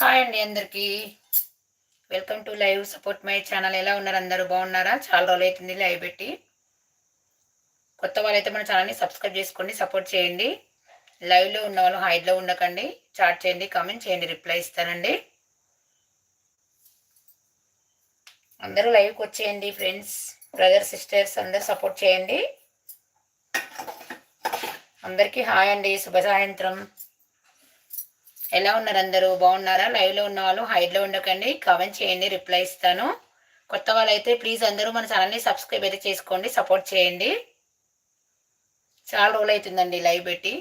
Hi అండి అందరికీ. Welcome to live support my channel ఎలా ఉన్నారు అందరూ? బాగున్నారా? చాలా రోజులు అవుతుంది లైవ్ పెట్టి. కొత్త వాళ్ళైతే మన ఛానల్ని సబ్స్క్రైబ్ చేసుకోండి సపోర్ట్ చేయండి. లైవ్లో ఉన్న వాళ్ళు హైడ్లో ఉండకండి. చాట్ చేయండి కామెంట్ చేయండి రిప్లై ఇస్తానండి. అందరూ లైవ్కి వచ్చేయండి ఫ్రెండ్స్ బ్రదర్ సిస్టర్స్ అందరూ సపోర్ట్ చేయండి. అందరికీ హాయ్ అండి. శుభ సాయంత్రం. ఎలా ఉన్నారు అందరూ? బాగున్నారా? లైవ్లో ఉన్న వాళ్ళు హైడ్లో ఉండకండి. కామెంట్ చేయండి రిప్లై ఇస్తాను. కొత్త వాళ్ళైతే ప్లీజ్ అందరూ మన ఛానల్ని సబ్స్క్రైబ్ అయితే చేసుకోండి సపోర్ట్ చేయండి. చాలా రోజులు అవుతుందండి లైవ్ పెట్టి.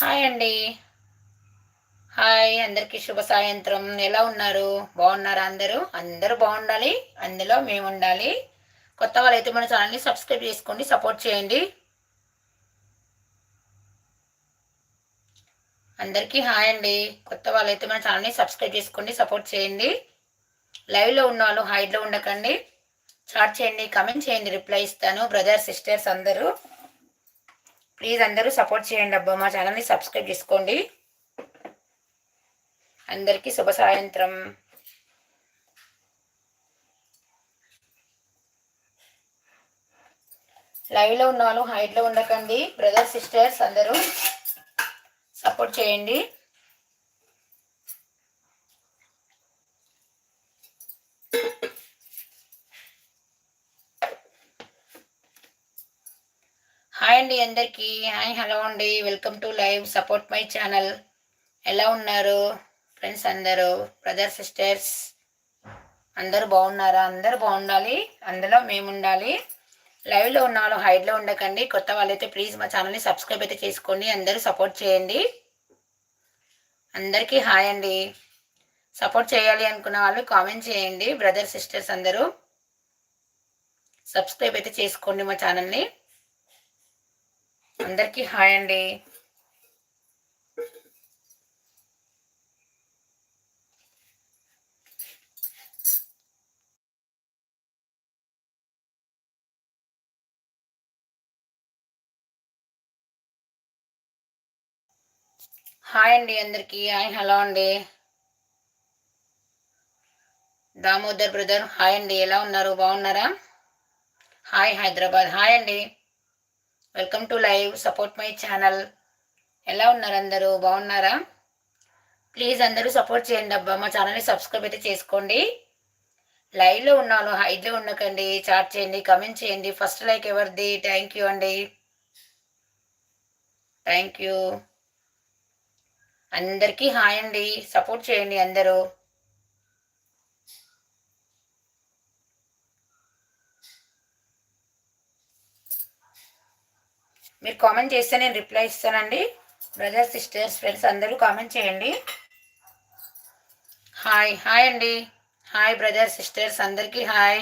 హాయ్ అండి. హాయ్ అందరికీ శుభ సాయంత్రం. ఎలా ఉన్నారు? బాగున్నారా అందరూ? అందరూ బాగుండాలి. అందులో మేము ఉండాలి. కొత్త వాళ్ళైతే మన ఛానల్ని సబ్స్క్రైబ్ చేసుకోండి సపోర్ట్ చేయండి. అందరికీ హాయ్ అండి. కొత్త వాళ్ళైతే మన ఛానల్ని సబ్స్క్రైబ్ చేసుకోండి సపోర్ట్ చేయండి. లైవ్లో ఉన్న వాళ్ళు హైడ్లో ఉండకండి. చాట్ చేయండి కమెంట్ చేయండి రిప్లై ఇస్తాను. బ్రదర్ సిస్టర్స్ అందరూ. ప్లీజ్ అందరూ సపోర్ట్ చేయండి అబ్బా. మా ఛానల్ని సబ్స్క్రైబ్ చేసుకోండి. అందరికీ శుభ సాయంత్రం. లైవ్లో ఉన్న వాళ్ళు హైట్లో ఉండకండి. బ్రదర్ సిస్టర్స్ అందరూ సపోర్ట్ చేయండి. హాయ్ అండి అందరికీ. హాయ్ హలో అండి. Welcome to live support my channel. ఎలా ఉన్నారు? ఫ్రెండ్స్ అందరూ బ్రదర్ సిస్టర్స్ అందరూ బాగున్నారా? అందరూ బాగుండాలి. అందులో మేము ఉండాలి లైవ్లో ఉన్న వాళ్ళు హైడ్లో ఉండకండి. కొత్త వాళ్ళైతే ప్లీజ్ మా ఛానల్ని సబ్స్క్రైబ్ అయితే చేసుకోండి. అందరూ సపోర్ట్ చేయండి. అందరికీ హాయ్ అండి. సపోర్ట్ చేయాలి అనుకున్న వాళ్ళు కామెంట్ చేయండి. బ్రదర్ సిస్టర్స్ అందరూ సబ్స్క్రైబ్ అయితే చేసుకోండి మా ఛానల్ని. అందరికీ హాయ్ అండి. హాయ్ అండి అందరికీ. హాయ్ హలో అండి. దామోదర్ బ్రదర్ హాయ్ అండి. ఎలా ఉన్నారు? బాగున్నారా? హాయ్ హైదరాబాద్. హాయ్ అండి. Welcome to live support my channel ఎలా ఉన్నారు అందరూ? బాగున్నారా? ప్లీజ్ అందరూ సపోర్ట్ చేయండి అబ్బా. మా ఛానల్ని సబ్స్క్రైబ్ అయితే చేసుకోండి. లైవ్లో ఉన్నాను హైట్లో ఉండకండి. చాట్ చేయండి కమెంట్ చేయండి. ఫస్ట్ లైక్ ఎవరిది? థ్యాంక్ యూ అండి. థ్యాంక్ యూ అందరికీ హాయ్ అండి. సపోర్ట్ చేయండి అందరూ. మీరు కామెంట్ చేస్తే నేను రిప్లై ఇస్తానండి. బ్రదర్స్ సిస్టర్స్ ఫ్రెండ్స్ అందరూ కామెంట్ చేయండి. హాయ్ హాయ్ అండి. హాయ్ బ్రదర్స్ సిస్టర్స్ అందరికీ హాయ్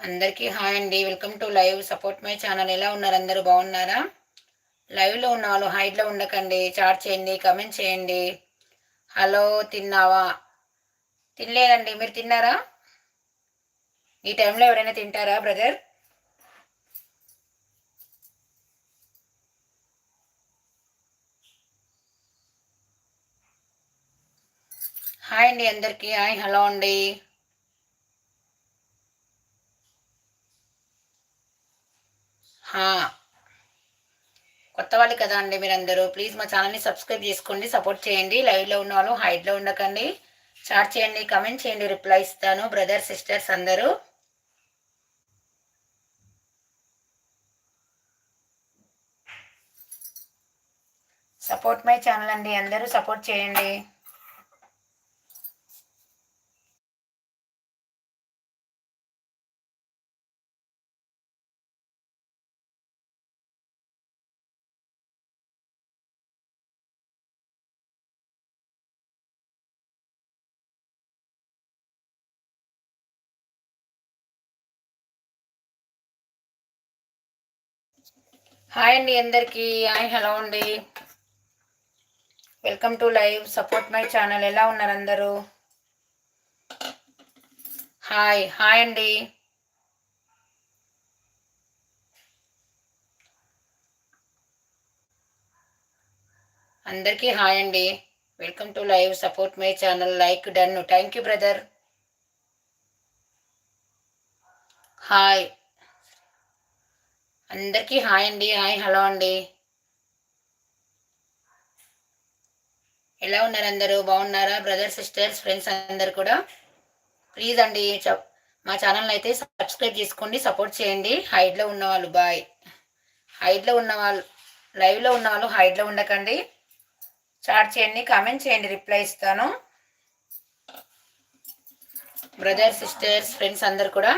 అందరికీ హాయ్ అండి. Welcome to live support my channel ఎలా ఉన్నారు? అందరూ బాగున్నారా? లైవ్లో ఉన్న వాళ్ళు హైట్లో ఉండకండి. చాట్ చేయండి కమెంట్ చేయండి. హలో తిన్నావా? తినలేదండి. మీరు తిన్నారా? ఈ టైంలో ఎవరైనా తింటారా బ్రదర్? హాయ్ అండి అందరికీ. హాయ్ హలో అండి. కొత్త వాళ్ళు కదా అండి మీరందరూ. ప్లీజ్ మా ఛానల్ని సబ్స్క్రైబ్ చేసుకోండి సపోర్ట్ చేయండి. లైవ్లో ఉన్న వాళ్ళు హైట్లో ఉండకండి. స్టార్ట్ చేయండి కమెంట్ చేయండి రిప్లై ఇస్తాను. బ్రదర్ సిస్టర్స్ అందరూ. సపోర్ట్ మై ఛానల్ అండి అందరూ సపోర్ట్ చేయండి. హాయ్ అండి అందరికీ. హాయ్ హలో అండి. Welcome to live support my channel ఎలా ఉన్నారు అందరూ? హాయ్ హాయ్ అండి. అందరికీ హాయ్ అండి. Welcome to live support my channel like done thank you brother hi అందరికీ హాయ్ అండి హాయ్ హలో అండి. ఎలా ఉన్నారు అందరూ? బాగున్నారా? బ్రదర్స్ సిస్టర్స్ ఫ్రెండ్స్ అందరు కూడా? ప్లీజ్ అండి మా ఛానల్ అయితే సబ్స్క్రైబ్ చేసుకోండి సపోర్ట్ చేయండి. హైడ్లో ఉన్న వాళ్ళు బాయ్ హైట్లో ఉన్న వాళ్ళు లైవ్లో ఉన్న వాళ్ళు ఉండకండి. చాట్ చేయండి కామెంట్ చేయండి రిప్లై ఇస్తాను. బ్రదర్స్ సిస్టర్స్ ఫ్రెండ్స్ అందరు కూడా?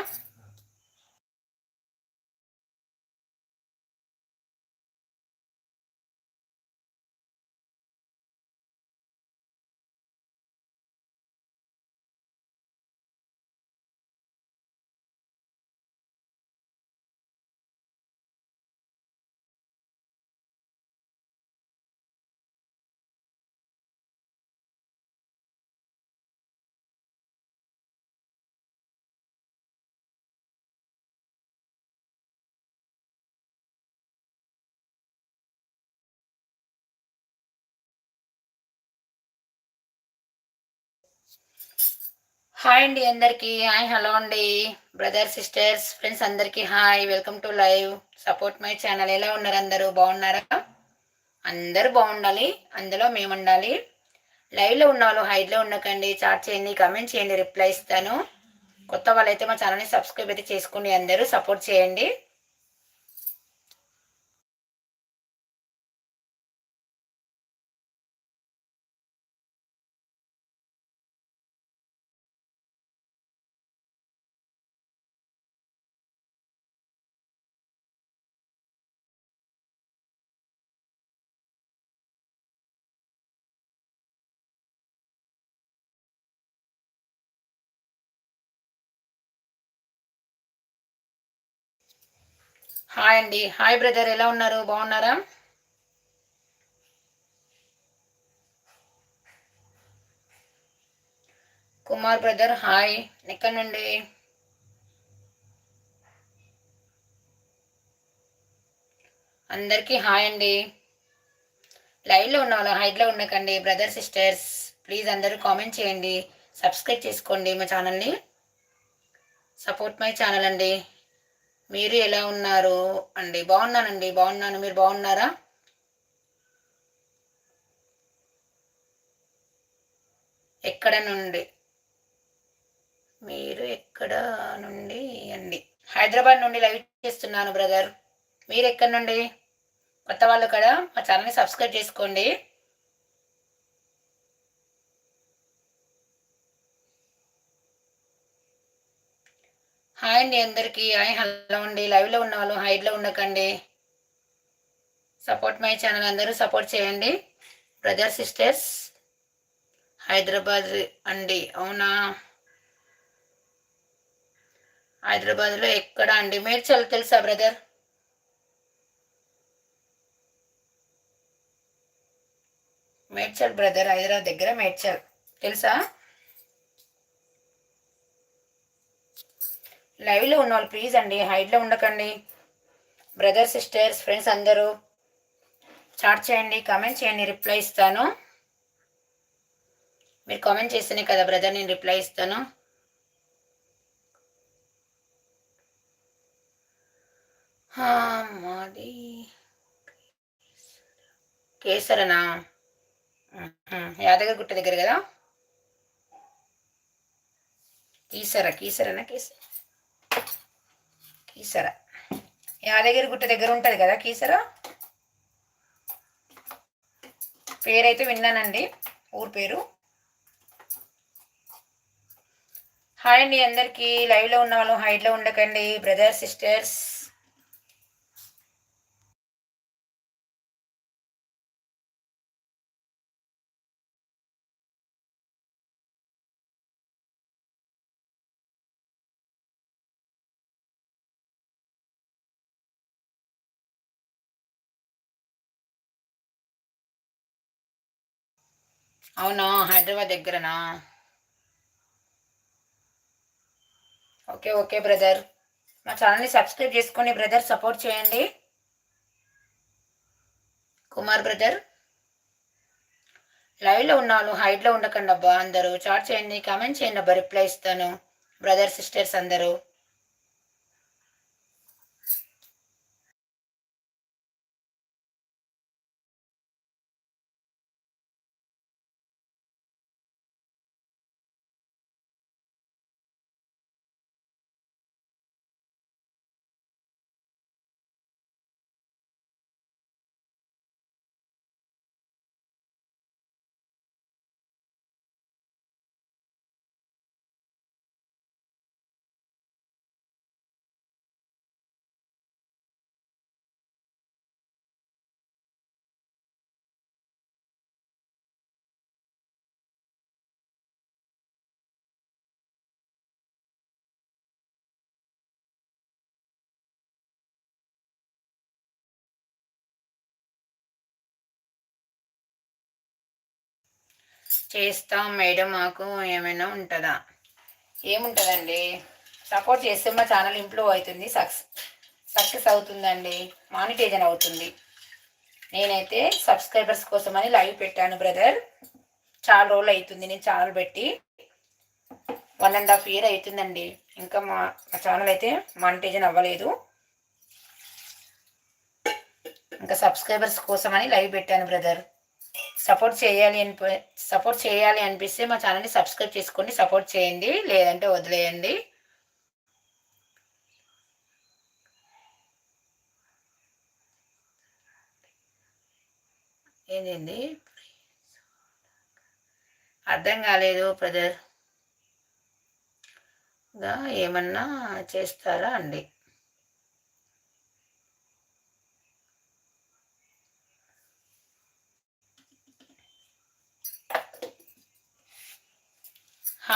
హాయ్ అండి అందరికీ. హాయ్ హలో అండి. బ్రదర్ సిస్టర్స్ ఫ్రెండ్స్ అందరికీ hi. Welcome to live support my channel. ఎలా ఉన్నారు అందరూ? బాగున్నారా? అందరూ బాగుండాలి. అందులో మేము ఉండాలి లైవ్లో ఉన్న వాళ్ళు హైడ్లో ఉండకండి. చాట్ చేయండి కమెంట్ చేయండి రిప్లై ఇస్తాను. కొత్త వాళ్ళైతే మా ఛానల్ని సబ్స్క్రైబ్ అయితే చేసుకోండి. అందరూ సపోర్ట్ చేయండి. హాయ్ అండి. హాయ్ బ్రదర్ ఎలా ఉన్నారు? బాగున్నారా? కుమార్ బ్రదర్ హాయ్ ఎక్కడి నుండి? అందరికీ హాయ్ అండి. లైవ్లో ఉన్న వాళ్ళు హైట్లో ఉండకండి బ్రదర్ సిస్టర్స్ ప్లీజ్ అందరూ కామెంట్ చేయండి. సబ్స్క్రైబ్ చేసుకోండి మా ఛానల్ని సపోర్ట్ మై ఛానల్ అండి. మీరు ఎలా ఉన్నారు? అండి బాగున్నానండి. బాగున్నాను. మీరు బాగున్నారా? ఎక్కడ నుండి? మీరు ఎక్కడ నుండి? అండి. హైదరాబాద్ నుండి లైవ్ చేస్తున్నాను బ్రదర్. మీరు ఎక్కడ నుండి? కొత్త వాళ్ళు కదా? మా ఛానల్ని సబ్స్క్రైబ్ చేసుకోండి. హాయ్ అండి అందరికీ. హాయ్ హలో అండి. లైవ్లో ఉన్న వాళ్ళు హైడ్లో ఉండకండి. సపోర్ట్ మై ఛానల్ అందరూ సపోర్ట్ చేయండి. బ్రదర్ సిస్టర్స్ హైదరాబాద్ అండి. అవునా? హైదరాబాద్లో ఎక్కడ అండి? మేడ్చల్ తెలుసా బ్రదర్? మేడ్చల్ బ్రదర్ హైదరాబాద్ దగ్గర మేడ్చల్. తెలుసా? లైవ్లో ఉన్న వాళ్ళు ప్లీజ్ అండి హైట్లో ఉండకండి. బ్రదర్ సిస్టర్స్ ఫ్రెండ్స్ అందరూ చాట్ చేయండి కామెంట్ చేయండి రిప్లై ఇస్తాను. మీరు కామెంట్ చేస్తేనే కదా బ్రదర్ నేను రిప్లై ఇస్తాను. మాది కేసరనా? యాదగిరి గుట్ట దగ్గర కదా? కీసర కీసరనా కేసర? కీసర. యాదగిరి గుట్ట దగ్గర ఉంటుంది కదా కీసర? పేరైతే విన్నానండి ఊరు పేరు. హాయ్ అండి అందరికీ. లైవ్లో ఉన్న వాళ్ళు హైట్లో ఉండకండి. Brother sisters. అవునా? హైదరాబాద్ దగ్గరనా? Okay okay brother. మా ఛానల్ని సబ్స్క్రైబ్ చేసుకొని బ్రదర్ సపోర్ట్ చేయండి. కుమార్ బ్రదర్. లైవ్లో ఉన్నాను హైట్లో ఉండకండి అబ్బా అందరూ. చాట్ చేయండి కామెంట్ చేయండి అబ్బా రిప్లై ఇస్తాను. బ్రదర్ సిస్టర్స్ అందరూ. చేస్తాం మేడం మాకు ఏమైనా ఉంటుందా? ఏముంటుందండి? సపోర్ట్ చేస్తే మా ఛానల్ ఇంప్రూవ్ అవుతుంది సక్స్ సక్సెస్ అవుతుందండి మానిటైజన్ అవుతుంది. నేనైతే సబ్స్క్రైబర్స్ కోసమని లైవ్ పెట్టాను బ్రదర్. చాలా రోజులు అవుతుంది నేను ఛానల్ పెట్టి. వన్ అండ్ హాఫ్ ఇయర్ అవుతుందండి. ఇంకా మా మా ఛానల్ అయితే మానిటైజన్ అవ్వలేదు. ఇంకా సబ్స్క్రైబర్స్ కోసమని లైవ్ పెట్టాను బ్రదర్. సపోర్ట్ చేయాలి అని సపోర్ట్ చేయాలి అనిపిస్తే మా ఛానల్ని సబ్స్క్రైబ్ చేసుకోండి సపోర్ట్ చేయండి లేదంటే వదిలేయండి. ఏంటండి అర్థం కాలేదు బ్రదర్. ఏమన్నా చేస్తారా అండి?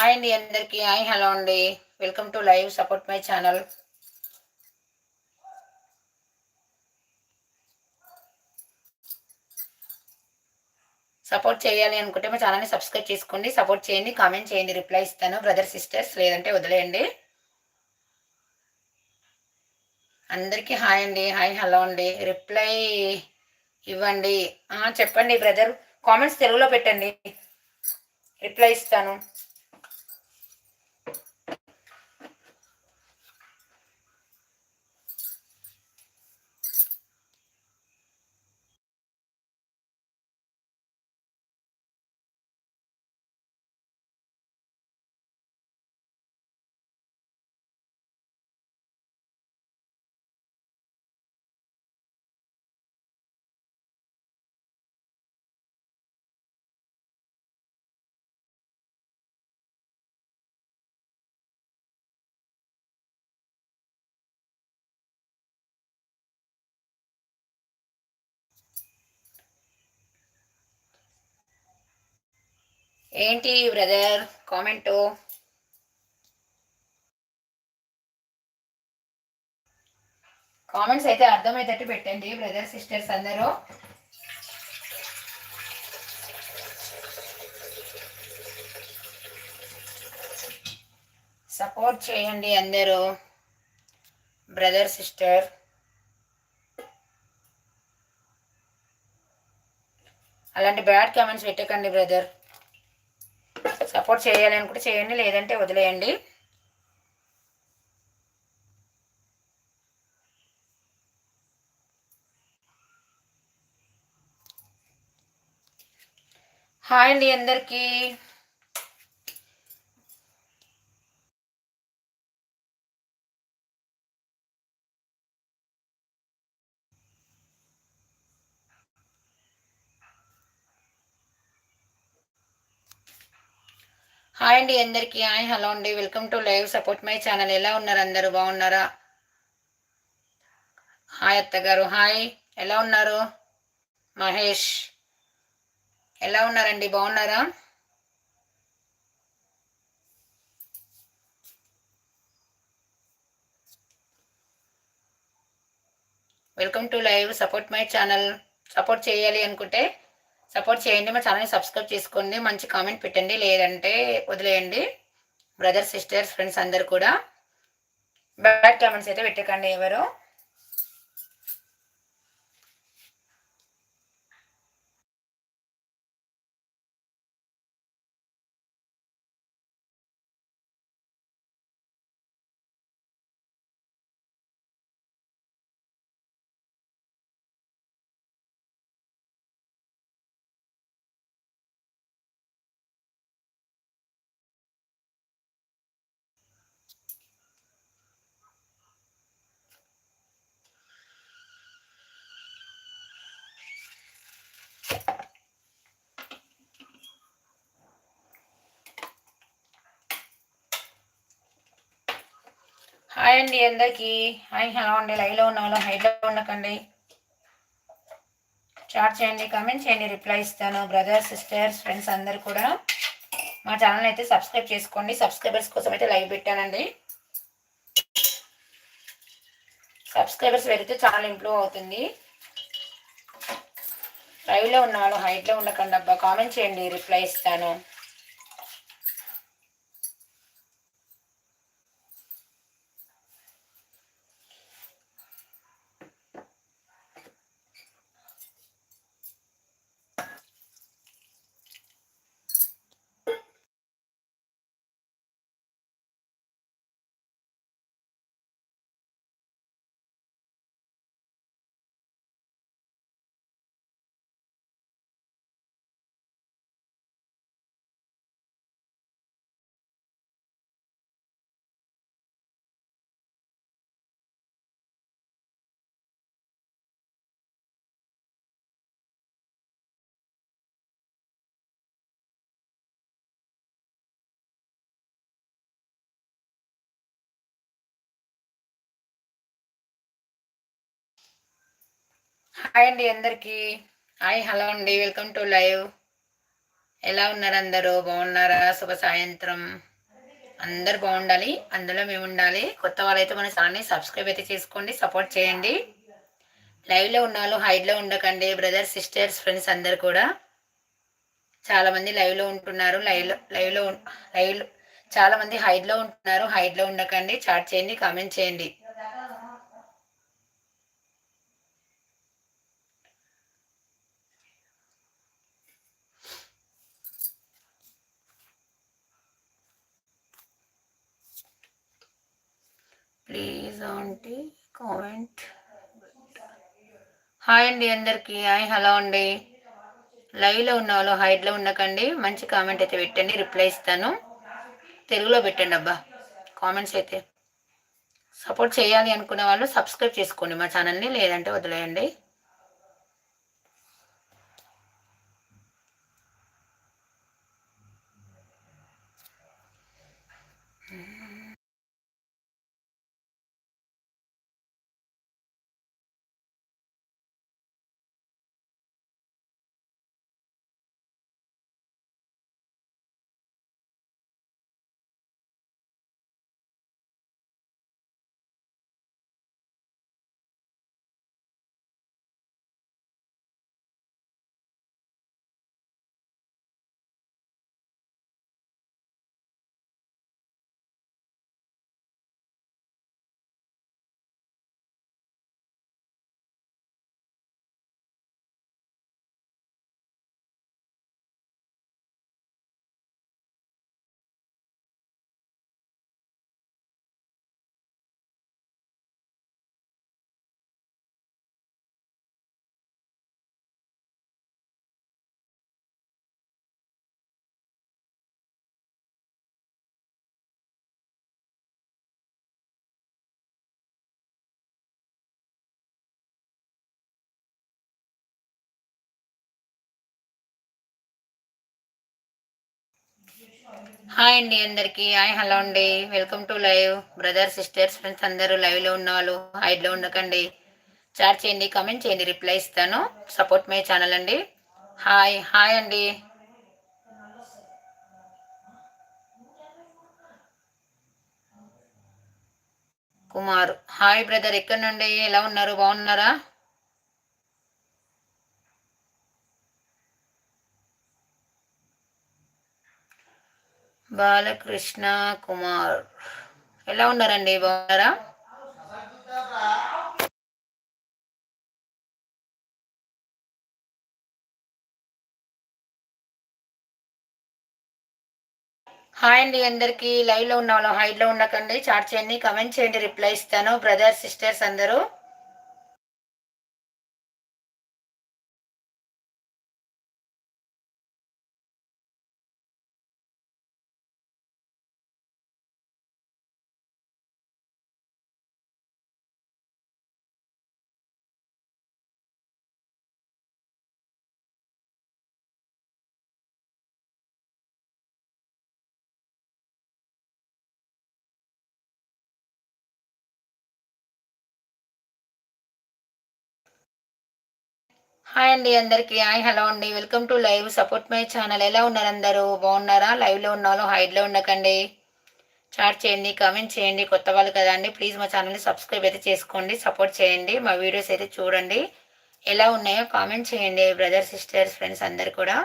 హాయ్ అండి అందరికీ. హాయ్ హలో అండి. Welcome to live support my channel. Support చేయాలి అనుకుంటే మా ఛానల్ని సబ్స్క్రైబ్ చేసుకోండి సపోర్ట్ చేయండి కామెంట్ చేయండి రిప్లై ఇస్తాను. బ్రదర్ సిస్టర్స్ లేదంటే వదిలేయండి. అందరికీ హాయ్ అండి. హాయ్ హలో అండి. రిప్లై ఇవ్వండి. చెప్పండి బ్రదర్. కామెంట్స్ తెలుగులో పెట్టండి. రిప్లై ఇస్తాను. ఏంటి బ్రదర్ కామెంటు? కామెంట్స్ అయితే అర్థమయ్యేటట్టు పెట్టండి బ్రదర్ సిస్టర్స్ అందరూ. సపోర్ట్ చేయండి అందరూ బ్రదర్ సిస్టర్. అలాంటి బ్యాడ్ కామెంట్స్ పెట్టకండి బ్రదర్. సపోర్ట్ చేయాలి అనుకుంటే చేయండి లేదంటే వదిలేయండి. హాయ్ అండి అందరికీ. హాయ్ అండి అందరికీ. హాయ్ హలో అండి. Welcome to live support my channel. ఎలా ఉన్నారు అందరూ? బాగున్నారా? హాయ్ అత్తగారు. హాయ్. ఎలా ఉన్నారు? మహేష్. ఎలా ఉన్నారండి? బాగున్నారా? Welcome to live support my channel. Support చేయాలి అనుకుంటే సపోర్ట్ చేయండి మా ఛానల్ని సబ్స్క్రైబ్ చేసుకోండి మంచి కామెంట్ పెట్టండి లేదంటే వదిలేయండి. బ్రదర్స్ సిస్టర్స్ ఫ్రెండ్స్ అందరు కూడా. బ్యాడ్ కామెంట్స్ అయితే పెట్టకండి ఎవరు. హాయ్ అండి అందరికీ. హాయ్ హలో అండి. లైవ్లో ఉన్న వాళ్ళు హైట్లో ఉండకండి. చాట్ చేయండి కామెంట్ చేయండి రిప్లై ఇస్తాను. బ్రదర్స్ సిస్టర్స్ ఫ్రెండ్స్ అందరు కూడా మా ఛానల్ అయితే సబ్స్క్రైబ్ చేసుకోండి. సబ్స్క్రైబర్స్ కోసం అయితే లైవ్ పెట్టానండి. సబ్స్క్రైబర్స్ పెరిగితే ఛానల్ ఇంప్రూవ్ అవుతుంది. లైవ్లో ఉన్న వాళ్ళు హైట్లో ఉండకండి అబ్బా. కామెంట్ చేయండి రిప్లై ఇస్తాను. హాయ్ అండి అందరికీ. హాయ్ హలో అండి. Welcome to live. ఎలా ఉన్నారు అందరూ? బాగున్నారా? శుభ సాయంత్రం. అందరు బాగుండాలి. అందులో మేము ఉండాలి. కొత్త వాళ్ళైతే మన ఛానల్ని సబ్స్క్రైబ్ అయితే చేసుకోండి. సపోర్ట్ చేయండి. లైవ్లో ఉన్న వాళ్ళు హైడ్లో ఉండకండి. బ్రదర్స్ సిస్టర్స్ ఫ్రెండ్స్ అందరు కూడా. చాలామంది లైవ్లో ఉంటున్నారు. లైవ్లో లైవ్లో లైవ్లో చాలామంది హైడ్లో ఉంటున్నారు. హైడ్లో ఉండకండి. చాట్ చేయండి కామెంట్ చేయండి. Please aunty comment. హాయ్ అండి అందరికీ. హాయ్ హలో అండి. లైవ్లో ఉన్న వాళ్ళు హైడ్లో ఉండకండి. మంచి కామెంట్ అయితే పెట్టండి రిప్లై ఇస్తాను. తెలుగులో పెట్టండి అబ్బా. కామెంట్స్ అయితే. సపోర్ట్ చేయాలి అనుకునే వాళ్ళు సబ్స్క్రైబ్ చేసుకోండి మా ఛానల్ని లేదంటే వదిలేయండి. హాయ్ అండి అందరికీ. హాయ్ హలో అండి. Welcome to live. Brother sisters friends అందరూ లైవ్లో ఉన్న వాళ్ళు హైడ్లో ఉండకండి. చాట్ చేయండి కమెంట్ చేయండి రిప్లై ఇస్తాను. సపోర్ట్ మై ఛానల్ అండి. హాయ్ హాయ్ అండి. కుమార్. హాయ్ బ్రదర్ ఎక్కడ నుండి? ఎలా ఉన్నారు? బాగున్నారా? బాలకృష్ణ కుమార్. ఎలా ఉన్నారండి? బాగున్నారా? హాయ్ అండి అందరికీ. లైవ్లో ఉన్న వాళ్ళు హైట్లో ఉండకండి. చాట్ చేయండి కమెంట్ చేయండి రిప్లై ఇస్తాను. బ్రదర్ సిస్టర్స్ అందరూ. హాయ్ అండి అందరికీ. హాయ్ హలో అండి. Welcome to live support my channel. ఎలా ఉన్నారు అందరూ? బాగున్నారా? లైవ్లో ఉన్నాలో? హైడ్లో ఉండకండి. చాట్ చేయండి కామెంట్ చేయండి. కొత్త వాళ్ళు కదా అండి ప్లీజ్ మా ఛానల్ని సబ్స్క్రైబ్ అయితే చేసుకోండి సపోర్ట్ చేయండి. మా వీడియోస్ అయితే చూడండి. ఎలా ఉన్నాయో కామెంట్ చేయండి బ్రదర్ సిస్టర్స్ ఫ్రెండ్స్ అందరు కూడా.